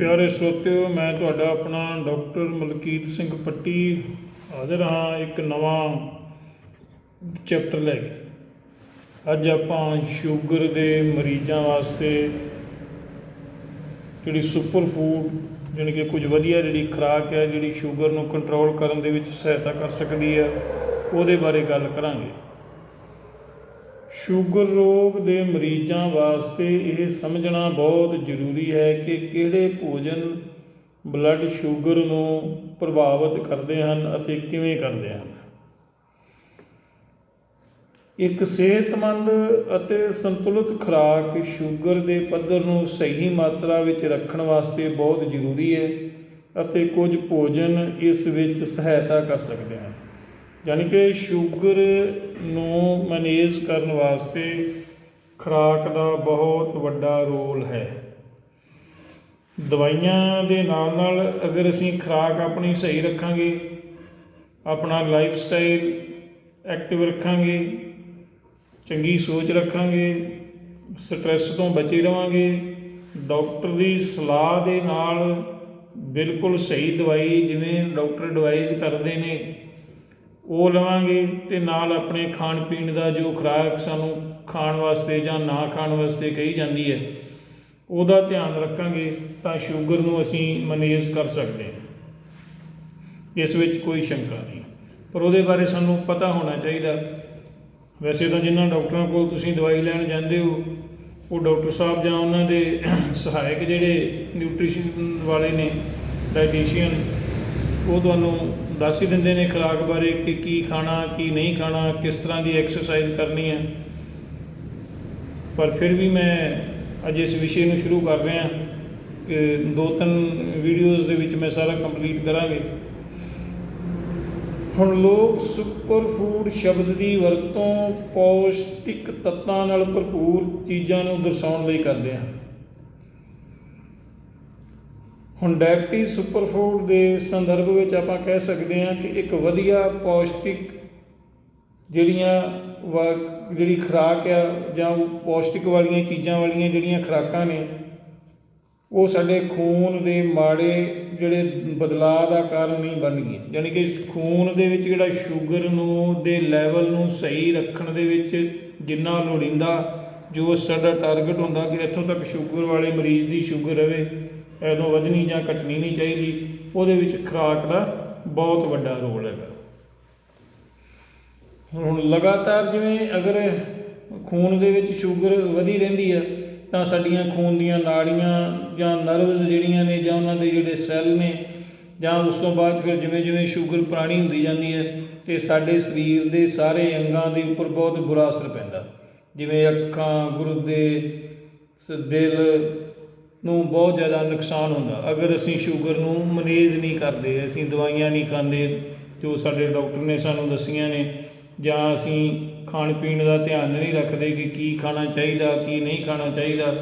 ਪਿਆਰੇ ਸਰੋਤਿਓ, ਮੈਂ ਤੁਹਾਡਾ ਆਪਣਾ ਡਾਕਟਰ ਮਲਕੀਤ ਸਿੰਘ ਪੱਟੀ ਹਾਜ਼ਰ ਹਾਂ ਇੱਕ ਨਵਾਂ ਚੈਪਟਰ ਲੈ ਕੇ। ਅੱਜ ਆਪਾਂ ਸ਼ੂਗਰ ਦੇ ਮਰੀਜ਼ਾਂ ਵਾਸਤੇ ਜਿਹੜੀ ਸੁਪਰ ਫੂਡ ਜਾਣੀ ਕਿ ਕੁਝ ਵਧੀਆ ਜਿਹੜੀ ਖੁਰਾਕ ਹੈ ਜਿਹੜੀ ਸ਼ੂਗਰ ਨੂੰ ਕੰਟਰੋਲ ਕਰਨ ਦੇ ਵਿੱਚ ਸਹਾਇਤਾ ਕਰ ਸਕਦੀ ਹੈ, ਉਹਦੇ ਬਾਰੇ ਗੱਲ ਕਰਾਂਗੇ। ਸ਼ੂਗਰ ਰੋਗ ਦੇ ਮਰੀਜ਼ਾਂ ਵਾਸਤੇ ਇਹ ਸਮਝਣਾ ਬਹੁਤ ਜ਼ਰੂਰੀ ਹੈ ਕਿ ਕਿਹੜੇ ਭੋਜਨ ਬਲੱਡ ਸ਼ੂਗਰ ਨੂੰ ਪ੍ਰਭਾਵਿਤ ਕਰਦੇ ਹਨ ਅਤੇ ਕਿਵੇਂ ਕਰਦੇ ਹਨ। ਇੱਕ ਸਿਹਤਮੰਦ ਅਤੇ ਸੰਤੁਲਿਤ ਖੁਰਾਕ ਸ਼ੂਗਰ ਦੇ ਪੱਧਰ ਨੂੰ ਸਹੀ ਮਾਤਰਾ ਵਿੱਚ ਰੱਖਣ ਵਾਸਤੇ ਬਹੁਤ ਜ਼ਰੂਰੀ ਹੈ ਅਤੇ ਕੁਝ ਭੋਜਨ ਇਸ ਵਿੱਚ ਸਹਾਇਤਾ ਕਰ ਸਕਦੇ ਹਨ। ਯਾਨੀ ਕਿ ਸ਼ੂਗਰ ਨੂੰ ਮੈਨੇਜ ਕਰਨ ਵਾਸਤੇ ਖੁਰਾਕ ਦਾ ਬਹੁਤ ਵੱਡਾ ਰੋਲ ਹੈ। ਦਵਾਈਆਂ ਦੇ ਨਾਲ ਨਾਲ ਅਗਰ ਅਸੀਂ ਖੁਰਾਕ ਆਪਣੀ ਸਹੀ ਰੱਖਾਂਗੇ, ਆਪਣਾ ਲਾਈਫ ਸਟਾਈਲ ਐਕਟਿਵ ਰੱਖਾਂਗੇ, ਚੰਗੀ ਸੋਚ ਰੱਖਾਂਗੇ ਸਟ੍ਰੈਸ ਤੋਂ ਬਚੇ ਰਵਾਂਗੇ ਡਾਕਟਰ ਦੀ ਸਲਾਹ ਦੇ ਨਾਲ ਬਿਲਕੁਲ ਸਹੀ ਦਵਾਈ ਜਿਵੇਂ ਡਾਕਟਰ ਐਡਵਾਈਜ਼ ਕਰਦੇ ਨੇ ਉਹ ਲਵਾਂਗੇ ਤੇ ਨਾਲ ਆਪਣੇ ਖਾਣ ਪੀਣ ਦਾ ਜੋ ਖੁਰਾਕ ਸਾਨੂੰ ਖਾਣ ਵਾਸਤੇ ਜਾਂ ਨਾ ਖਾਣ ਵਾਸਤੇ ਕਹੀ ਜਾਂਦੀ ਹੈ, ਉਹਦਾ ਧਿਆਨ ਰੱਖਾਂਗੇ ਤਾਂ ਸ਼ੂਗਰ ਨੂੰ ਅਸੀਂ ਮੈਨੇਜ ਕਰ ਸਕਦੇ ਹਾਂ। ਇਸ ਵਿੱਚ ਕੋਈ ਸ਼ੰਕਾ ਨਹੀਂ। ਪਰ ਉਹਦੇ ਬਾਰੇ ਸਾਨੂੰ ਪਤਾ ਹੋਣਾ ਚਾਹੀਦਾ। ਵੈਸੇ ਤਾਂ ਜਿਨ੍ਹਾਂ ਡਾਕਟਰਾਂ ਕੋਲ ਤੁਸੀਂ ਦਵਾਈ ਲੈਣ ਜਾਂਦੇ ਹੋ, ਉਹ ਡਾਕਟਰ ਸਾਹਿਬ ਜਾਂ ਉਹਨਾਂ ਦੇ ਸਹਾਇਕ ਜਿਹੜੇ ਨਿਊਟ੍ਰੀਸ਼ਨ ਵਾਲੇ ਨੇ ਡਾਈਟੀਸ਼ੀਅਨ ਉਹ ਤੁਹਾਨੂੰ ਦੱਸ ਹੀ ਦਿੰਦੇ ਨੇ ਖੁਰਾਕ ਬਾਰੇ ਕਿ ਕੀ ਖਾਣਾ, ਕੀ ਨਹੀਂ ਖਾਣਾ, ਕਿਸ ਤਰ੍ਹਾਂ ਦੀ ਐਕਸਰਸਾਈਜ਼ ਕਰਨੀ ਹੈ। ਪਰ ਫਿਰ ਵੀ ਮੈਂ ਅੱਜ ਇਸ ਵਿਸ਼ੇ ਨੂੰ ਸ਼ੁਰੂ ਕਰ ਰਿਹਾ ਕਿ ਦੋ ਤਿੰਨ ਵੀਡੀਓਜ਼ ਦੇ ਵਿੱਚ ਮੈਂ ਸਾਰਾ ਕੰਪਲੀਟ ਕਰਾਂਗੇ। ਹੁਣ ਲੋਕ ਸੁਪਰ ਫੂਡ ਸ਼ਬਦ ਦੀ ਵਰਤੋਂ ਪੌਸ਼ਟਿਕ ਤੱਤਾਂ ਨਾਲ ਭਰਪੂਰ ਚੀਜ਼ਾਂ ਨੂੰ ਦਰਸਾਉਣ ਲਈ ਕਰਦੇ ਹਨ। ਹੁਣ ਡਾਇਬਟੀਜ਼ ਸੁਪਰਫੂਡ ਦੇ ਸੰਦਰਭ ਵਿੱਚ ਆਪਾਂ ਕਹਿ ਸਕਦੇ ਹਾਂ ਕਿ ਇੱਕ ਵਧੀਆ ਪੌਸ਼ਟਿਕ ਜਿਹੜੀਆਂ ਵਾ- ਜਿਹੜੀ ਖੁਰਾਕ ਆ ਜਾਂ ਪੌਸ਼ਟਿਕ ਵਾਲੀਆਂ ਚੀਜ਼ਾਂ ਵਾਲੀਆਂ ਜਿਹੜੀਆਂ ਖੁਰਾਕਾਂ ਨੇ, ਉਹ ਸਾਡੇ ਖੂਨ ਦੇ ਮਾੜੇ ਜਿਹੜੇ ਬਦਲਾਅ ਦਾ ਕਾਰਨ ਨਹੀਂ ਬਣਨਗੀਆਂ ਯਾਨੀ ਕਿ ਖੂਨ ਦੇ ਵਿੱਚ ਜਿਹੜਾ ਸ਼ੂਗਰ ਨੂੰ, ਦੇ ਲੈਵਲ ਨੂੰ ਸਹੀ ਰੱਖਣ ਦੇ ਵਿੱਚ ਜਿੰਨਾ ਲੋੜੀਂਦਾ, ਜੋ ਸਾਡਾ ਟਾਰਗੇਟ ਹੁੰਦਾ ਕਿ ਇੱਥੋਂ ਤੱਕ ਸ਼ੂਗਰ ਵਾਲੇ ਮਰੀਜ਼ ਦੀ ਸ਼ੂਗਰ ਰਵੇ ਐਦੋਂ ਵਧਣੀ ਜਾਂ ਘਟਣੀ ਨਹੀਂ ਚਾਹੀਦੀ, ਉਹਦੇ ਵਿੱਚ ਖੁਰਾਕ ਦਾ ਬਹੁਤ ਵੱਡਾ ਰੋਲ ਹੈਗਾ। ਹੁਣ ਲਗਾਤਾਰ ਜਿਵੇਂ ਅਗਰ ਖੂਨ ਦੇ ਵਿੱਚ ਸ਼ੂਗਰ ਵਧੀ ਰਹਿੰਦੀ ਹੈ ਤਾਂ ਸਾਡੀਆਂ ਖੂਨ ਦੀਆਂ ਨਾੜੀਆਂ ਜਾਂ ਨਰਵਸ ਜਿਹੜੀਆਂ ਨੇ ਜਾਂ ਉਹਨਾਂ ਦੇ ਜਿਹੜੇ ਸੈੱਲ ਨੇ, ਜਾਂ ਉਸ ਤੋਂ ਬਾਅਦ ਫਿਰ ਜਿਵੇਂ ਜਿਵੇਂ ਸ਼ੂਗਰ ਪੁਰਾਣੀ ਹੁੰਦੀ ਜਾਂਦੀ ਹੈ, ਤੇ ਸਾਡੇ ਸਰੀਰ ਦੇ ਸਾਰੇ ਅੰਗਾਂ ਦੇ ਉੱਪਰ ਬਹੁਤ ਬੁਰਾ ਅਸਰ ਪੈਂਦਾ। ਜਿਵੇਂ ਅੱਖਾਂ, ਗੁਰਦੇ ਦਿਲ ਨੂੰ ਬਹੁਤ ਜ਼ਿਆਦਾ ਨੁਕਸਾਨ ਹੁੰਦਾ। ਅਗਰ ਅਸੀਂ ਸ਼ੂਗਰ ਨੂੰ ਮੈਨੇਜ ਨਹੀਂ ਕਰਦੇ, ਅਸੀਂ ਦਵਾਈਆਂ ਨਹੀਂ ਖਾਂਦੇ, ਜੋ ਸਾਡੇ ਡਾਕਟਰ ਨੇ ਸਾਨੂੰ ਦੱਸੀਆਂ ਨੇ, ਜਾਂ ਅਸੀਂ ਖਾਣ ਪੀਣ ਦਾ ਧਿਆਨ ਨਹੀਂ ਰੱਖਦੇ ਕਿ ਕੀ ਖਾਣਾ ਚਾਹੀਦਾ, ਕੀ ਨਹੀਂ ਖਾਣਾ ਚਾਹੀਦਾ,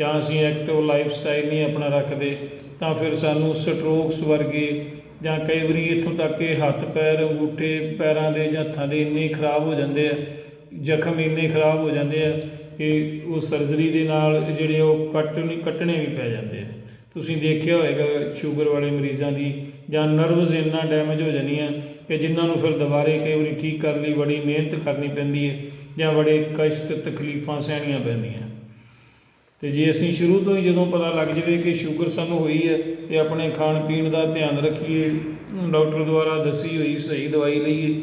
ਜਾਂ ਅਸੀਂ ਐਕਟਿਵ ਲਾਈਫ ਸਟਾਈਲ ਨਹੀਂ ਆਪਣਾ ਰੱਖਦੇ, ਤਾਂ ਫਿਰ ਸਾਨੂੰ ਸਟ੍ਰੋਕਸ ਵਰਗੇ ਜਾਂ ਕਈ ਵਾਰੀ ਇੱਥੋਂ ਤੱਕ ਕਿ ਹੱਥ ਪੈਰ, ਅੰਗੂਠੇ ਪੈਰਾਂ ਦੇ ਜਾਂ ਹੱਥਾਂ ਦੇ ਇੰਨੇ ਖਰਾਬ ਹੋ ਜਾਂਦੇ ਆ, ਜ਼ਖਮ ਇੰਨੇ ਖਰਾਬ ਹੋ ਜਾਂਦੇ ਆ ਕਿ ਉਹ ਸਰਜਰੀ ਦੇ ਨਾਲ ਜਿਹੜੇ ਉਹ ਕੱਟਣੇ ਕੱਟਣੇ ਵੀ ਪੈ ਜਾਂਦੇ ਆ। ਤੁਸੀਂ ਦੇਖਿਆ ਹੋਵੇਗਾ ਸ਼ੂਗਰ ਵਾਲੇ ਮਰੀਜ਼ਾਂ ਦੀ, ਜਾਂ ਨਰਵਸ ਇੰਨਾ ਡੈਮੇਜ ਹੋ ਜਾਂਦੀਆਂ ਕਿ ਜਿਨ੍ਹਾਂ ਨੂੰ ਫਿਰ ਦੁਬਾਰੇ ਕਈ ਵਾਰੀ ਠੀਕ ਕਰਨ ਲਈ, ਬੜੀ ਮਿਹਨਤ ਕਰਨੀ ਪੈਂਦੀ ਹੈ, ਜਾਂ ਬੜੇ ਕਸ਼ਟ, ਤਕਲੀਫਾਂ ਸਹਿਣੀਆਂ ਪੈਂਦੀਆਂ। ਤੇ ਜੇ ਅਸੀਂ ਸ਼ੁਰੂ ਤੋਂ ਹੀ ਜਦੋਂ ਪਤਾ ਲੱਗ ਜਾਵੇ ਕਿ ਸ਼ੂਗਰ ਸਾਨੂੰ ਹੋਈ ਹੈ, ਤੇ ਆਪਣੇ ਖਾਣ ਪੀਣ ਦਾ ਧਿਆਨ ਰੱਖੀਏ, ਡਾਕਟਰ ਦੁਆਰਾ ਦੱਸੀ ਹੋਈ ਸਹੀ ਦਵਾਈ ਲਈਏ,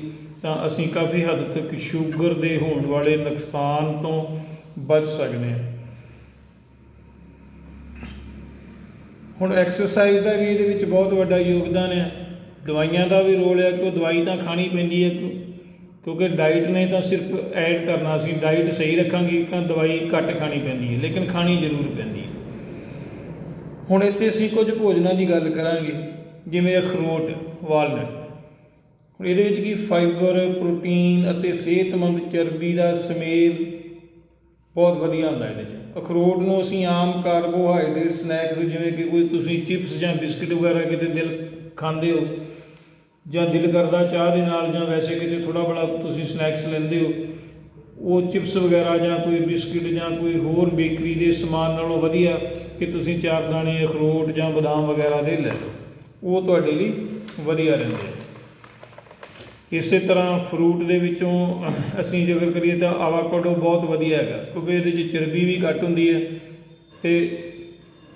ਤਾਂ ਅਸੀਂ ਕਾਫੀ ਹੱਦ ਤੱਕ ਸ਼ੂਗਰ ਦੇ ਹੋਣ ਵਾਲੇ ਨੁਕਸਾਨ ਤੋਂ ਬਚ ਸਕਦੇ ਹਾਂ। ਹੁਣ ਐਕਸਰਸਾਈਜ਼ ਦਾ ਵੀ ਇਹਦੇ ਵਿੱਚ ਬਹੁਤ ਵੱਡਾ ਯੋਗਦਾਨ ਹੈ। ਦਵਾਈਆਂ ਦਾ ਵੀ ਰੋਲ ਹੈ ਕਿ ਉਹ ਦਵਾਈ ਤਾਂ ਖਾਣੀ ਪੈਂਦੀ ਹੈ ਕਿਉਂ- ਕਿਉਂਕਿ ਡਾਈਟ ਨੇ ਤਾਂ ਸਿਰਫ ਐਡ ਕਰਨਾ, ਅਸੀਂ ਡਾਈਟ ਸਹੀ ਰੱਖਾਂਗੇ ਤਾਂ ਦਵਾਈ ਘੱਟ ਖਾਣੀ ਪੈਂਦੀ ਹੈ, ਲੇਕਿਨ ਖਾਣੀ ਜ਼ਰੂਰ ਪੈਂਦੀ ਹੈ। ਹੁਣ ਇੱਥੇ ਅਸੀਂ ਕੁਝ ਭੋਜਨਾਂ ਦੀ ਗੱਲ ਕਰਾਂਗੇ, ਜਿਵੇਂ ਅਖਰੋਟ, ਵਾਲਨਟ। ਹੁਣ ਇਹਦੇ ਵਿੱਚ ਕੀ? ਫਾਈਬਰ ਪ੍ਰੋਟੀਨ ਅਤੇ ਸਿਹਤਮੰਦ ਚਰਬੀ ਦਾ ਸਮੇਲ ਬਹੁਤ ਵਧੀਆ ਹੁੰਦਾ ਇਹਦੇ 'ਚ। ਅਖਰੋਟ ਨੂੰ ਅਸੀਂ ਆਮ ਕਾਰਬੋਹਾਈਡਰੇਟ ਸਨੈਕਸ ਜਿਵੇਂ ਕਿ ਕੋਈ ਤੁਸੀਂ ਚਿਪਸ ਜਾਂ ਬਿਸਕਟ ਵਗੈਰਾ ਕਿਤੇ ਦਿਲ ਖਾਂਦੇ ਹੋ ਜਾਂ ਦਿਲ ਕਰਦਾ ਚਾਹ ਦੇ ਨਾਲ ਜਾਂ ਵੈਸੇ ਕਿਤੇ ਥੋੜਾ ਬੜਾ ਤੁਸੀਂ ਸਨੈਕਸ ਲੈਂਦੇ ਹੋ, ਉਹ ਚਿਪਸ ਵਗੈਰਾ ਜਾਂ ਕੋਈ ਬਿਸਕਿਟ ਜਾਂ ਕੋਈ ਹੋਰ ਬੇਕਰੀ ਦੇ ਸਮਾਨ ਨਾਲੋਂ ਵਧੀਆ ਕਿ ਤੁਸੀਂ ਚਾਰ ਦਾਣੇ ਅਖਰੋਟ ਜਾਂ ਬਦਾਮ ਵਗੈਰਾ ਦੇ ਲੈ ਲਓ। ਉਹ ਤੁਹਾਡੇ ਲਈ ਵਧੀਆ ਰਹਿੰਦੇ ਆ। ਇਸੇ ਤਰ੍ਹਾਂ ਫਰੂਟ ਦੇ ਵਿੱਚੋਂ ਅਸੀਂ ਜੇਕਰ ਕਰੀਏ ਤਾਂ ਆਵਾਕਾਡੋ ਬਹੁਤ ਵਧੀਆ ਹੈਗਾ, ਕਿਉਂਕਿ ਇਹਦੇ 'ਚ ਚਰਬੀ ਵੀ ਘੱਟ ਹੁੰਦੀ ਹੈ ਤੇ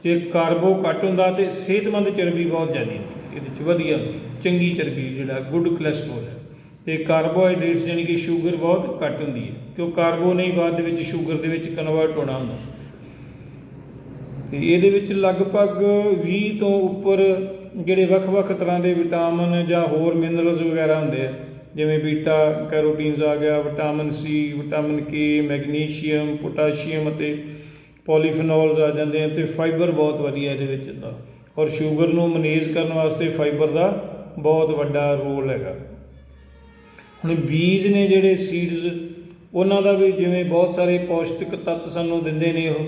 ਜੇ ਕਾਰਬੋ ਘੱਟ ਹੁੰਦਾ ਤੇ ਸਿਹਤਮੰਦ ਚਰਬੀ ਬਹੁਤ ਜ਼ਿਆਦਾ ਹੁੰਦੀ ਇਹਦੇ 'ਚ ਵਧੀਆ, ਚੰਗੀ ਚਰਬੀ ਜਿਹੜਾ ਗੁੱਡ ਕੋਲੇਸਟ੍ਰੋਲ ਹੈ। ਤੇ ਕਾਰਬੋਹਾਈਡਰੇਟਸ ਯਾਨੀ ਕਿ ਸ਼ੂਗਰ ਬਹੁਤ ਘੱਟ ਹੁੰਦੀ ਹੈ, ਕਿਉਂ ਕਾਰਬੋ ਨਹੀਂ ਬਾਅਦ ਦੇ ਵਿੱਚ ਸ਼ੂਗਰ ਦੇ ਵਿੱਚ ਕਨਵਰਟ ਹੋਣਾ ਹੁੰਦਾ। ਤੇ ਇਹਦੇ ਵਿੱਚ ਲਗਭਗ 20 ਤੋਂ ਉੱਪਰ ਜਿਹੜੇ ਵੱਖ-ਵੱਖ ਤਰ੍ਹਾਂ ਦੇ ਵਿਟਾਮਿਨ ਜਾਂ ਹੋਰ ਮਿਨਰਲਸ ਵਗੈਰਾ ਹੁੰਦੇ ਆ, ਜਿਵੇਂ ਬੀਟਾ, ਕੈਰੋਟੀਨਸ ਆ ਗਿਆ, vitamin C, vitamin K, magnesium, potassium ਅਤੇ ਪੋਲੀਫੀਨੋਲਸ ਆ ਜਾਂਦੇ ਆ ਤੇ ਫਾਈਬਰ ਬਹੁਤ ਵਧੀਆ ਇਹਦੇ ਵਿੱਚ ਦਾ ਔਰ ਸ਼ੂਗਰ ਨੂੰ ਮੈਨੇਜ ਕਰਨ ਵਾਸਤੇ ਫਾਈਬਰ ਦਾ ਬਹੁਤ ਵੱਡਾ ਰੋਲ ਹੈਗਾ। ਹੁਣ ਬੀਜ ਨੇ ਜਿਹੜੇ ਸੀਡਸ ਉਹਨਾਂ ਦਾ ਵੀ ਜਿਵੇਂ ਬਹੁਤ ਸਾਰੇ ਪੌਸ਼ਟਿਕ ਤੱਤ ਸਾਨੂੰ ਦਿੰਦੇ ਨੇ ਉਹ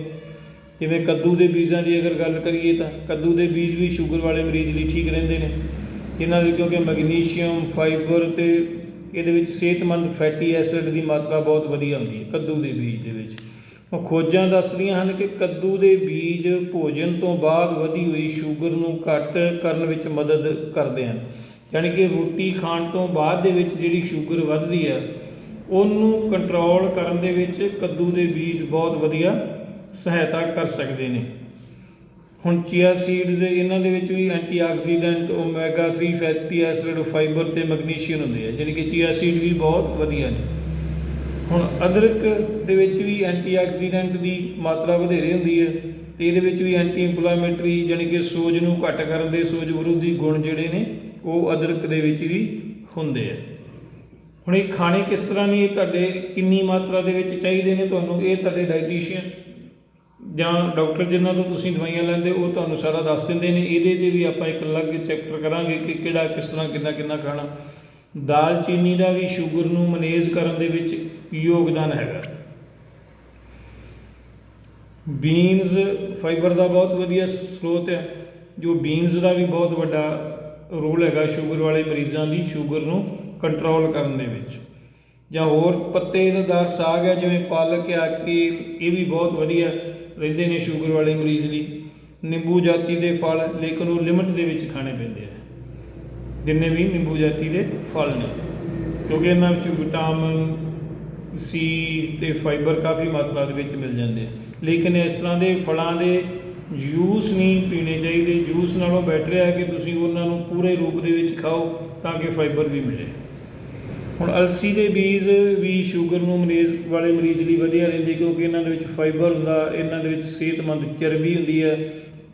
ਜਿਵੇਂ ਕੱਦੂ ਦੇ ਬੀਜਾਂ ਦੀ ਅਗਰ ਗੱਲ ਕਰੀਏ ਤਾਂ ਕੱਦੂ ਦੇ ਬੀਜ ਵੀ ਸ਼ੂਗਰ ਵਾਲੇ ਮਰੀਜ਼ ਲਈ ਠੀਕ ਰਹਿੰਦੇ ਨੇ। ਇਹਨਾਂ ਦੇ ਕਿਉਂਕਿ ਮੈਗਨੀਸ਼ੀਅਮ, ਫਾਈਬਰ ਤੇ ਇਹਦੇ ਵਿੱਚ ਸਿਹਤਮੰਦ ਫੈਟੀ ਐਸਿਡ ਦੀ ਮਾਤਰਾ ਬਹੁਤ ਵਧੀਆ ਹੁੰਦੀ ਹੈ ਕੱਦੂ ਦੇ ਬੀਜ ਦੇ ਵਿੱਚ। ਉਹ ਖੋਜਾਂ ਦੱਸਦੀਆਂ ਹਨ ਕਿ ਕੱਦੂ ਦੇ ਬੀਜ ਭੋਜਨ ਤੋਂ ਬਾਅਦ ਵਧੀ ਹੋਈ ਸ਼ੂਗਰ ਨੂੰ ਘੱਟ ਕਰਨ ਵਿੱਚ ਮਦਦ ਕਰਦੇ ਹਨ। ਯਾਨੀ ਕਿ ਰੋਟੀ ਖਾਣ ਤੋਂ ਬਾਅਦ ਦੇ ਵਿੱਚ ਜਿਹੜੀ ਸ਼ੂਗਰ ਵੱਧਦੀ ਹੈ, ਉਹਨੂੰ ਕੰਟਰੋਲ ਕਰਨ ਦੇ ਵਿੱਚ ਕੱਦੂ ਦੇ ਬੀਜ ਬਹੁਤ ਵਧੀਆ ਸਹਾਇਤਾ ਕਰ ਸਕਦੇ ਨੇ। ਹੁਣ ਚੀਆ ਸੀਡਸ ਇਹਨਾਂ ਦੇ ਵਿੱਚ ਵੀ antioxidant omega 3 fatty acid fibre ਤੇ ਮੈਗਨੀਸ਼ੀਅਮ ਹੁੰਦੇ ਆ ਜਿਹੜੀ ਕਿ ਚੀਆ ਸੀਡ ਵੀ ਬਹੁਤ ਵਧੀਆ ਨੇ। ਹੁਣ ਅਦਰਕ ਦੇ ਵਿੱਚ ਵੀ ਐਂਟੀਆਕਸੀਡੈਂਟ ਦੀ ਮਾਤਰਾ ਵਧੇਰੇ ਹੁੰਦੀ ਹੈ, ਤੇ ਇਹਦੇ ਵਿੱਚ ਵੀ ਐਂਟੀ ਇੰਫਲੇਮੇਟਰੀ ਯਾਨੀ ਕਿ ਸੋਜ ਨੂੰ ਘੱਟ ਕਰਨ ਦੇ ਸੋਜ ਵਿਰੋਧੀ ਗੁਣ ਜਿਹੜੇ ਨੇ, ਉਹ ਅਦਰਕ ਦੇ ਵਿੱਚ ਵੀ ਹੁੰਦੇ ਆ। ਹੁਣ ਇਹ ਖਾਣੇ ਕਿਸ ਤਰ੍ਹਾਂ ਨੇ ਤੁਹਾਡੇ ਕਿੰਨੀ ਮਾਤਰਾ ਦੇ ਵਿੱਚ ਚਾਹੀਦੇ ਨੇ, ਤੁਹਾਨੂੰ ਇਹ ਤੁਹਾਡੇ ਡਾਈਟੀਸ਼ੀਅਨ ਜਾਂ ਡਾਕਟਰ ਜਿਨ੍ਹਾਂ ਤੋਂ ਤੁਸੀਂ ਦਵਾਈਆਂ ਲੈਂਦੇ ਉਹ ਤੁਹਾਨੂੰ ਸਾਰਾ ਦੱਸ ਦਿੰਦੇ ਨੇ। ਇਹਦੇ 'ਤੇ ਵੀ ਆਪਾਂ ਇੱਕ ਅਲੱਗ ਚੈਪਟਰ ਕਰਾਂਗੇ ਕਿ ਕਿਹੜਾ ਕਿਸ ਤਰ੍ਹਾਂ ਕਿੰਨਾ ਕਿੰਨਾ ਖਾਣਾ। ਦਾਲਚੀਨੀ ਦਾ ਵੀ ਸ਼ੂਗਰ ਨੂੰ ਮੈਨੇਜ ਕਰਨ ਦੇ ਵਿੱਚ ਯੋਗਦਾਨ ਹੈਗਾ। ਬੀਨਸ, ਫਾਈਬਰ ਦਾ ਬਹੁਤ ਵਧੀਆ ਸਰੋਤ ਹੈ। ਜੋ ਬੀਨਸ ਦਾ ਵੀ ਬਹੁਤ ਵੱਡਾ ਰੋਲ ਹੈਗਾ ਸ਼ੂਗਰ ਵਾਲੇ ਮਰੀਜ਼ਾਂ ਦੀ ਸ਼ੂਗਰ ਨੂੰ ਕੰਟਰੋਲ ਕਰਨ ਦੇ ਵਿੱਚ। ਜਾਂ ਹੋਰ ਪੱਤੇਦਾਰ ਸਾਗ ਹੈ, ਜਿਵੇਂ ਪਾਲਕ ਆ ਕਿ ਇਹ ਵੀ ਬਹੁਤ ਵਧੀਆ। ਰਹਿੰਦੇ ਨੇ ਸ਼ੂਗਰ ਵਾਲੇ ਮਰੀਜ਼ ਲਈ। ਨਿੰਬੂ ਜਾਤੀ ਦੇ ਫਲ, ਲੇਕਿਨ ਉਹ ਲਿਮਟ ਦੇ ਵਿੱਚ ਖਾਣੇ ਪੈਂਦੇ ਆ। ਜਿੰਨੇ ਵੀ ਨਿੰਬੂ ਜਾਤੀ ਦੇ ਫਲ ਨੇ। ਕਿਉਂਕਿ ਇਹਨਾਂ ਵਿੱਚ ਵਿਟਾਮਿਨ ਸੀ ਤੇ ਫਾਈਬਰ ਕਾਫੀ ਮਾਤਰਾ ਦੇ ਵਿੱਚ ਮਿਲ ਜਾਂਦੇ ਆ। ਲੇਕਿਨ ਇਸ ਤਰ੍ਹਾਂ ਦੇ ਫਲਾਂ ਦੇ ਜੂਸ ਨਹੀਂ ਪੀਣੇ ਚਾਹੀਦੇ। ਜੂਸ ਨਾਲੋਂ ਬੈਟਰ ਹੈ ਕਿ ਤੁਸੀਂ ਉਹਨਾਂ ਨੂੰ ਪੂਰੇ ਰੂਪ ਦੇ ਵਿੱਚ ਖਾਓ ਤਾਂ ਕਿ ਫਾਈਬਰ ਵੀ ਮਿਲੇ। ਹੁਣ ਅਲਸੀ ਦੇ ਬੀਜ ਵੀ ਸ਼ੂਗਰ ਨੂੰ ਮਰੀਜ਼, ਵਾਲੇ ਮਰੀਜ਼ ਲਈ ਵਧੀਆ ਰਹਿੰਦੇ ਕਿਉਂਕਿ ਇਹਨਾਂ ਦੇ ਵਿੱਚ ਫਾਈਬਰ ਹੁੰਦਾ, ਇਹਨਾਂ ਦੇ ਵਿੱਚ ਸਿਹਤਮੰਦ ਚਰਬੀ ਹੁੰਦੀ ਹੈ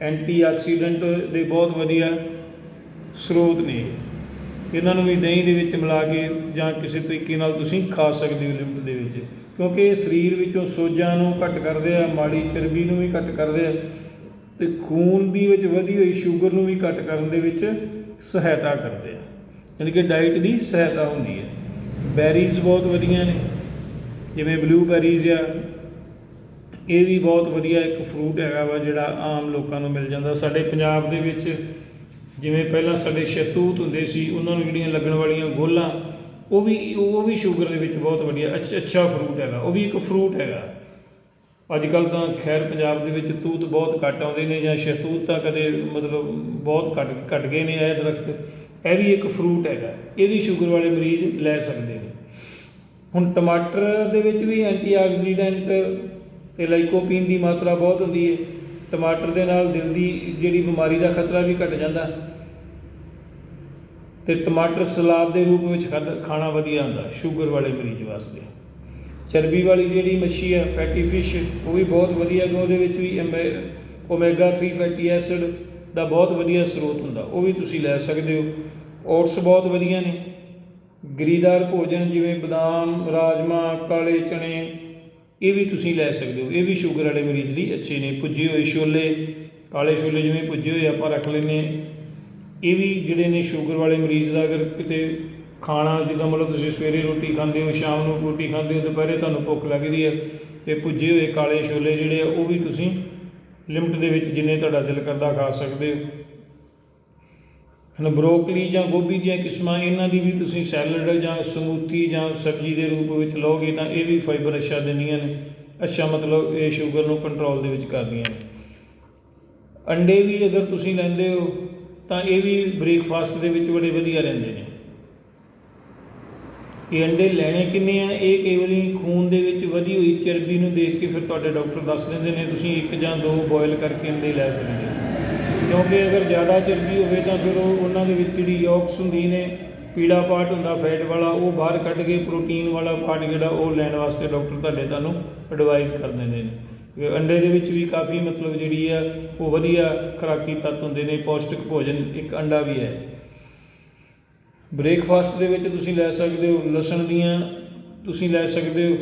ਐਂਟੀਆਕਸੀਡੈਂਟ ਦੇ ਬਹੁਤ ਵਧੀਆ ਸਰੋਤ ਨੇ। ਇਹਨਾਂ ਨੂੰ ਵੀ ਦਹੀਂ ਦੇ ਵਿੱਚ ਮਿਲਾ ਕੇ ਜਾਂ ਕਿਸੇ ਤਰੀਕੇ ਨਾਲ ਤੁਸੀਂ ਖਾ ਸਕਦੇ ਹੋ ਲਿਮਟ ਦੇ ਵਿੱਚ। ਕਿਉਂਕਿ ਇਹ ਸਰੀਰ ਵਿੱਚੋਂ ਸੋਜਾਂ ਨੂੰ ਘੱਟ ਕਰਦੇ ਆ, ਮਾੜੀ ਚਰਬੀ ਨੂੰ ਵੀ ਘੱਟ ਕਰਦੇ ਆ ਤੇ ਖੂਨ ਦੀ ਵਿੱਚ ਵਧੀ ਹੋਈ ਸ਼ੂਗਰ ਨੂੰ ਵੀ ਘੱਟ ਕਰਨ ਦੇ ਵਿੱਚ ਸਹਾਇਤਾ ਕਰਦੇ ਆ। ਯਾਨੀ ਕਿ ਡਾਈਟ ਦੀ ਸਹਾਇਤਾ ਹੁੰਦੀ ਹੈ। ਬੈਰੀਜ਼ ਬਹੁਤ ਵਧੀਆ ਨੇ, ਜਿਵੇਂ ਬਲੂਬੈਰੀਜ਼ ਆ, ਇਹ ਵੀ ਬਹੁਤ ਵਧੀਆ ਇੱਕ ਫਰੂਟ ਹੈਗਾ ਵਾ ਜਿਹੜਾ ਆਮ ਲੋਕਾਂ ਨੂੰ ਮਿਲ ਜਾਂਦਾ। ਸਾਡੇ ਪੰਜਾਬ ਦੇ ਵਿੱਚ ਜਿਵੇਂ ਪਹਿਲਾਂ ਸਾਡੇ ਸ਼ਤੂਤ ਹੁੰਦੇ ਸੀ, ਉਹਨਾਂ ਨੂੰ ਜਿਹੜੀਆਂ ਲੱਗਣ ਵਾਲੀਆਂ ਗੋਲਾਂ, ਉਹ ਵੀ ਉਹ ਵੀ ਸ਼ੂਗਰ ਦੇ ਵਿੱਚ ਬਹੁਤ ਵਧੀਆ, ਅੱਛਾ ਅੱਛਾ ਫਰੂਟ ਹੈਗਾ, ਉਹ ਵੀ ਇੱਕ ਫਰੂਟ ਹੈਗਾ। ਅੱਜ ਕੱਲ ਤਾਂ ਖੈਰ ਪੰਜਾਬ ਦੇ ਵਿੱਚ ਤੂਤ ਬਹੁਤ ਘੱਟ ਆਉਂਦੇ ਨੇ ਜਾਂ ਸ਼ਤੂਤ ਤਾਂ ਕਦੇ ਮਤਲਬ ਬਹੁਤ ਘੱਟ ਘੱਟ ਗਏ ਨੇ ਇਹ ਦਰਖਤ, ਇਹ ਵੀ ਇੱਕ ਫਰੂਟ ਹੈਗਾ ਇਹ ਵੀ ਸ਼ੂਗਰ ਵਾਲੇ ਮਰੀਜ਼ ਲੈ ਸਕਦੇ ਨੇ। ਹੁਣ ਟਮਾਟਰ ਦੇ ਵਿੱਚ ਵੀ ਐਂਟੀਆਕਸੀਡੈਂਟ ਤੇ ਲਾਈਕੋਪੀਨ ਦੀ ਮਾਤਰਾ ਬਹੁਤ ਹੁੰਦੀ ਹੈ। ਟਮਾਟਰ ਦੇ ਨਾਲ ਦਿਲ ਦੀ ਜਿਹੜੀ ਬਿਮਾਰੀ ਦਾ ਖਤਰਾ ਵੀ ਘਟ ਜਾਂਦਾ। ਤੇ ਟਮਾਟਰ ਸਲਾਦ ਦੇ ਰੂਪ ਵਿੱਚ ਖਾਧ- ਖਾਣਾ ਵਧੀਆ ਹੁੰਦਾ, ਸ਼ੂਗਰ ਵਾਲੇ ਮਰੀਜ਼ ਵਾਸਤੇ। ਚਰਬੀ ਵਾਲੀ ਜਿਹੜੀ ਮੱਛੀ ਹੈ ਫੈਟੀ ਫਿਸ਼ ਉਹ ਵੀ ਬਹੁਤ ਵਧੀਆ ਕਿ ਉਹਦੇ ਵਿੱਚ ਵੀ ਓਮੇਗਾ 3 ਫੈਟੀ ਐਸਿਡ ਦਾ ਬਹੁਤ ਵਧੀਆ ਸਰੋਤ ਹੁੰਦਾ, ਉਹ ਵੀ ਤੁਸੀਂ ਲੈ ਸਕਦੇ ਹੋ। ਓਟਸ ਬਹੁਤ ਵਧੀਆ ਨੇ। ਗਿਰੀਦਾਰ ਭੋਜਨ ਜਿਵੇਂ ਬਦਾਮ, ਰਾਜਮਾ, ਕਾਲੇ ਚਣੇ ਇਹ ਵੀ ਤੁਸੀਂ ਲੈ ਸਕਦੇ ਹੋ। ਇਹ ਵੀ ਸ਼ੂਗਰ ਵਾਲੇ ਮਰੀਜ਼ ਲਈ ਅੱਛੇ ਨੇ। ਭੁੱਜੇ ਹੋਏ ਛੋਲੇ, ਕਾਲੇ ਛੋਲੇ ਜਿਵੇਂ ਭੁੱਜੇ ਹੋਏ ਆਪਾਂ ਰੱਖ ਲੈਂਦੇ ਇਹ ਵੀ ਜਿਹੜੇ ਨੇ ਸ਼ੂਗਰ ਵਾਲੇ ਮਰੀਜ਼ ਦਾ ਅਗਰ ਕਿਤੇ ਖਾਣਾ, ਜਿੱਦਾਂ ਮਤਲਬ ਤੁਸੀਂ ਸਵੇਰੇ ਰੋਟੀ ਖਾਂਦੇ ਹੋ, ਸ਼ਾਮ ਨੂੰ ਰੋਟੀ ਖਾਂਦੇ ਹੋ, ਦੁਪਹਿਰੇ ਤੁਹਾਨੂੰ ਭੁੱਖ ਲੱਗਦੀ ਹੈ ਤੇ ਭੁੱਜੇ ਹੋਏ ਕਾਲੇ ਛੋਲੇ ਜਿਹੜੇ ਆ, ਉਹ ਵੀ ਤੁਸੀਂ ਲਿਮਟ ਦੇ ਵਿੱਚ ਜਿੰਨੇ ਤੁਹਾਡਾ ਦਿਲ ਕਰਦਾ ਖਾ ਸਕਦੇ ਹੋ। ਹੁਣ ਬਰੋਕਲੀ ਜਾਂ ਗੋਭੀ ਦੀਆਂ ਕਿਸਮਾਂ, ਇਹਨਾਂ ਦੀ ਵੀ ਤੁਸੀਂ ਸੈਲਡ ਜਾਂ ਸਮੂਥੀ ਜਾਂ ਸਬਜ਼ੀ ਦੇ ਰੂਪ ਵਿੱਚ ਲਓਗੇ ਤਾਂ ਇਹ ਵੀ ਫਾਈਬਰ ਅੱਛਾ ਦਿੰਦੀਆਂ ਨੇ। ਅੱਛਾ ਮਤਲਬ ਇਹ ਸ਼ੂਗਰ ਨੂੰ ਕੰਟਰੋਲ ਦੇ ਵਿੱਚ ਕਰਦੀਆਂ ਨੇ। ਅੰਡੇ ਵੀ ਅਗਰ ਤੁਸੀਂ ਲੈਂਦੇ ਹੋ, ਤਾਂ ਇਹ ਵੀ ਬ੍ਰੇਕਫਾਸਟ ਦੇ ਵਿੱਚ ਬੜੇ ਵਧੀਆ ਰਹਿੰਦੇ ਨੇ। ਇਹ ਅੰਡੇ ਲੈਣੇ ਕਿੰਨੇ ਆ? ਇਹ ਕਈ ਵਾਰੀ ਖੂਨ ਦੇ ਵਿੱਚ ਵਧੀ ਹੋਈ ਚਰਬੀ ਨੂੰ ਦੇਖ ਕੇ ਫਿਰ ਤੁਹਾਡੇ ਡਾਕਟਰ ਦੱਸ ਦਿੰਦੇ ਨੇ, ਤੁਸੀਂ ਇੱਕ ਜਾਂ ਦੋ ਬੋਇਲ ਕਰਕੇ ਅੰਡੇ ਲੈ ਸਕਦੇ ਹੋ। ਕਿਉਂਕਿ ਅਗਰ ਜ਼ਿਆਦਾ ਚਰਬੀ ਹੋਵੇ ਤਾਂ ਫਿਰ ਉਹ ਉਹਨਾਂ ਦੇ ਵਿੱਚ ਜਿਹੜੀ ਯੋਕਸ ਹੁੰਦੀ ਨੇ ਪੀਲਾ ਪਾਰਟ ਹੁੰਦਾ, ਫੈਟ ਵਾਲਾ, ਉਹ ਬਾਹਰ ਕੱਢ ਕੇ ਪ੍ਰੋਟੀਨ ਵਾਲਾ ਪਾਰਟ ਜਿਹੜਾ ਉਹ ਲੈਣ ਵਾਸਤੇ ਡਾਕਟਰ ਤੁਹਾਡੇ ਤੁਹਾਨੂੰ ਐਡਵਾਈਸ ਕਰ ਦਿੰਦੇ ਨੇ। ਅੰਡੇ ਦੇ ਵਿੱਚ ਵੀ ਕਾਫੀ ਮਤਲਬ ਜਿਹੜੀ ਆ, ਉਹ ਵਧੀਆ ਖੁਰਾਕੀ ਤੱਤ ਹੁੰਦੇ ਨੇ, ਪੌਸ਼ਟਿਕ ਭੋਜਨ, ਇੱਕ ਅੰਡਾ ਵੀ ਹੈ। ਬ੍ਰੇਕਫਾਸਟ ਦੇ ਵਿੱਚ ਤੁਸੀਂ ਲੈ ਸਕਦੇ ਹੋ ਲਸਣ ਦੀਆਂ, ਤੁਸੀਂ ਲੈ ਸਕਦੇ ਹੋ।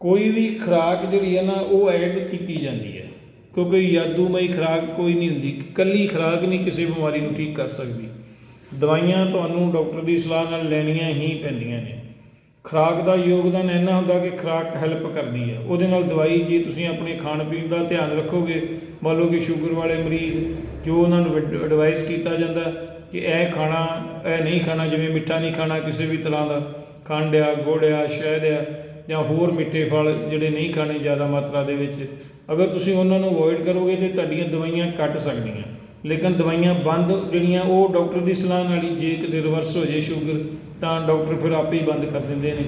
ਕੋਈ ਵੀ ਖੁਰਾਕ ਜਿਹੜੀ ਹੈ ਨਾ, ਉਹ ਐਡ ਕੀਤੀ ਜਾਂਦੀ ਹੈ। ਕਿਉਂਕਿ ਜਾਦੂਮਈ ਖੁਰਾਕ ਕੋਈ ਨਹੀਂ ਹੁੰਦੀ ਇਕੱਲੀ ਖੁਰਾਕ ਨਹੀਂ ਕਿਸੇ ਬਿਮਾਰੀ ਨੂੰ ਠੀਕ ਕਰ ਸਕਦੀ। ਦਵਾਈਆਂ ਤੁਹਾਨੂੰ ਡਾਕਟਰ ਦੀ ਸਲਾਹ ਨਾਲ ਲੈਣੀਆਂ ਹੀ ਪੈਂਦੀਆਂ ਨੇ। ਖੁਰਾਕ ਦਾ ਯੋਗਦਾਨ ਇੰਨਾ ਹੁੰਦਾ ਕਿ ਖੁਰਾਕ ਹੈਲਪ ਕਰਦੀ ਹੈ। ਉਹਦੇ ਨਾਲ ਦਵਾਈ ਜੇ ਤੁਸੀਂ ਆਪਣੇ ਖਾਣ ਪੀਣ ਦਾ ਧਿਆਨ ਰੱਖੋਗੇ, ਮੰਨ ਲਓ ਕਿ ਸ਼ੂਗਰ ਵਾਲੇ ਮਰੀਜ਼, ਜੋ ਉਹਨਾਂ ਨੂੰ ਐਡਵਾਈਸ ਕੀਤਾ ਜਾਂਦਾ ਕਿ ਇਹ ਖਾਣਾ, ਇਹ ਨਹੀਂ ਖਾਣਾ, ਜਿਵੇਂ ਮਿੱਠਾ ਨਹੀਂ ਖਾਣਾ, ਕਿਸੇ ਵੀ ਤਰ੍ਹਾਂ ਦਾ ਖੰਡ ਆ ਗੁੜ ਆ ਸ਼ਹਿਦ ਆ ਜਾਂ ਹੋਰ ਮਿੱਠੇ ਫਲ ਜਿਹੜੇ ਨਹੀਂ ਖਾਣੇ ਜ਼ਿਆਦਾ ਮਾਤਰਾ ਦੇ ਵਿੱਚ, ਅਗਰ ਤੁਸੀਂ ਉਹਨਾਂ ਨੂੰ ਅਵੋਇਡ ਕਰੋਗੇ ਤੇ ਤੁਹਾਡੀਆਂ ਦਵਾਈਆਂ ਕੱਟ ਸਕਦੀਆਂ। ਲੇਕਿਨ ਦਵਾਈਆਂ ਬੰਦ ਜਿਹੜੀਆਂ, ਉਹ ਡਾਕਟਰ ਦੀ ਸਲਾਹ ਨਾਲ ਹੀ ਜੇ ਕਿਤੇ ਰਿਵਰਸ ਹੋ ਜੇ ਸ਼ੂਗਰ ਤਾਂ ਡਾਕਟਰ ਫਿਰ ਆਪੇ ਹੀ ਬੰਦ ਕਰ ਦਿੰਦੇ ਨੇ।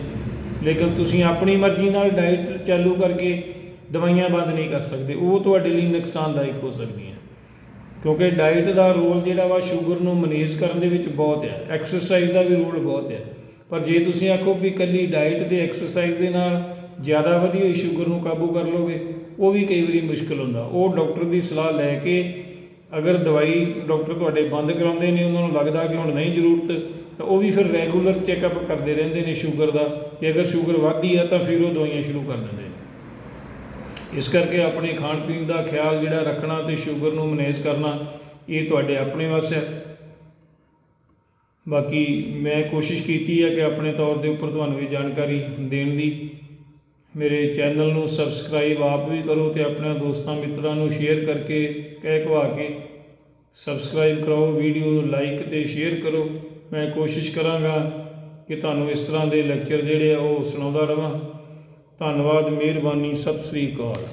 ਲੇਕਿਨ ਤੁਸੀਂ ਆਪਣੀ ਮਰਜ਼ੀ ਨਾਲ ਡਾਈਟ ਚਾਲੂ ਕਰਕੇ ਦਵਾਈਆਂ ਬੰਦ ਨਹੀਂ ਕਰ ਸਕਦੇ, ਉਹ ਤੁਹਾਡੇ ਲਈ ਨੁਕਸਾਨਦਾਇਕ ਹੋ ਸਕਦੀਆਂ। ਕਿਉਂਕਿ ਡਾਈਟ ਦਾ ਰੋਲ ਜਿਹੜਾ ਵਾ ਸ਼ੂਗਰ ਨੂੰ ਮੈਨੇਜ ਕਰਨ ਦੇ ਵਿੱਚ ਬਹੁਤ ਹੈ ਐਕਸਰਸਾਈਜ਼ ਦਾ ਵੀ ਰੋਲ ਬਹੁਤ ਹੈ ਪਰ ਜੇ ਤੁਸੀਂ ਆਖੋ ਵੀ ਇਕੱਲੀ ਡਾਈਟ ਤੇ ਐਕਸਰਸਾਈਜ਼ ਦੇ ਨਾਲ ਜ਼ਿਆਦਾ ਵਧੀ ਹੋਈ ਸ਼ੂਗਰ ਨੂੰ ਕਾਬੂ ਕਰ ਲੋਗੇ, ਉਹ ਵੀ ਕਈ ਵਾਰੀ ਮੁਸ਼ਕਲ ਹੁੰਦਾ। ਉਹ ਡਾਕਟਰ ਦੀ ਸਲਾਹ ਲੈ ਕੇ ਅਗਰ ਦਵਾਈ ਡਾਕਟਰ ਤੁਹਾਡੇ ਬੰਦ ਕਰਾਉਂਦੇ ਨੇ, ਉਹਨਾਂ ਨੂੰ ਲੱਗਦਾ ਕਿ ਹੁਣ ਨਹੀਂ ਜ਼ਰੂਰਤ, ਤਾਂ ਉਹ ਵੀ ਫਿਰ ਰੈਗੂਲਰ ਚੈੱਕਅਪ ਕਰਦੇ ਰਹਿੰਦੇ ਨੇ ਸ਼ੂਗਰ ਦਾ। ਤੇ ਅਗਰ ਸ਼ੂਗਰ ਵੱਧਦੀ ਆ, ਤਾਂ ਫਿਰ ਉਹ ਦਵਾਈਆਂ ਸ਼ੁਰੂ ਕਰ ਦਿੰਦੇ ਨੇ। ਇਸ ਕਰਕੇ ਆਪਣੇ ਖਾਣ ਪੀਣ ਦਾ ਖਿਆਲ ਜਿਹੜਾ ਰੱਖਣਾ ਤੇ ਸ਼ੂਗਰ ਨੂੰ ਮੈਨੇਜ ਕਰਨਾ, ਇਹ ਤੁਹਾਡੇ ਆਪਣੇ ਵੱਸ ਹੈ। ਬਾਕੀ ਮੈਂ ਕੋਸ਼ਿਸ਼ ਕੀਤੀ ਹੈ ਕਿ ਆਪਣੇ ਤੌਰ ਦੇ ਉੱਪਰ ਤੁਹਾਨੂੰ ਇਹ ਜਾਣਕਾਰੀ ਦੇਣ ਦੀ। ਮੇਰੇ ਚੈਨਲ ਨੂੰ ਸਬਸਕ੍ਰਾਈਬ ਆਪ ਵੀ ਕਰੋ ਤੇ ਆਪਣੇ ਦੋਸਤਾਂ ਮਿੱਤਰਾਂ ਨੂੰ ਸ਼ੇਅਰ ਕਰਕੇ ਕਹਿ ਕਵਾ ਕੇ ਸਬਸਕ੍ਰਾਈਬ ਕਰਾਓ, ਵੀਡੀਓ ਨੂੰ ਲਾਈਕ ਤੇ ਸ਼ੇਅਰ ਕਰੋ। ਮੈਂ ਕੋਸ਼ਿਸ਼ ਕਰਾਂਗਾ ਕਿ ਤੁਹਾਨੂੰ ਇਸ ਤਰ੍ਹਾਂ ਦੇ ਲੈਕਚਰ ਜਿਹੜੇ ਆ ਉਹ ਸੁਣਾਉਂਦਾ ਰਵਾਂ। ਧੰਨਵਾਦ, ਮਿਹਰਬਾਨੀ, ਸਤਿ ਸ੍ਰੀ ਅਕਾਲ।